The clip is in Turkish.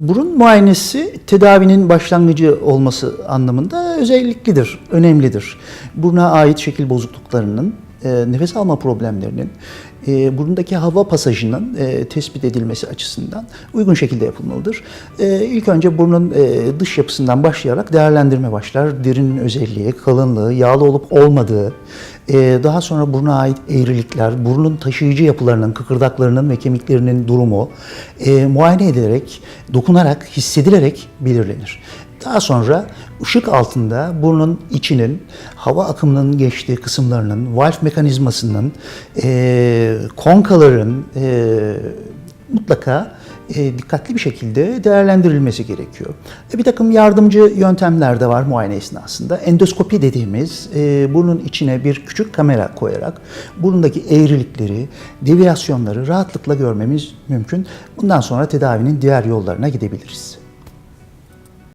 Burun muayenesi tedavinin başlangıcı olması anlamında özelliklidir, önemlidir. Buruna ait şekil bozukluklarının, e, nefes alma problemlerinin, e, burundaki hava pasajının e, tespit edilmesi açısından uygun şekilde yapılmalıdır. E, ilk önce burnun e, dış yapısından başlayarak değerlendirme başlar. Derinin özelliği, kalınlığı, yağlı olup olmadığı, e, daha sonra buruna ait eğrilikler, burnun taşıyıcı yapılarının, kıkırdaklarının ve kemiklerinin durumu e, muayene edilerek, dokunarak, hissedilerek belirlenir. Daha sonra ışık altında burnun içinin hava akımının geçtiği kısımlarının, valf mekanizmasının, e, konkaların e, mutlaka e, dikkatli bir şekilde değerlendirilmesi gerekiyor. E, bir takım yardımcı yöntemler de var muayene esnasında. Endoskopi dediğimiz e, burnun içine bir küçük kamera koyarak burundaki eğrilikleri, deviyasyonları rahatlıkla görmemiz mümkün. Bundan sonra tedavinin diğer yollarına gidebiliriz.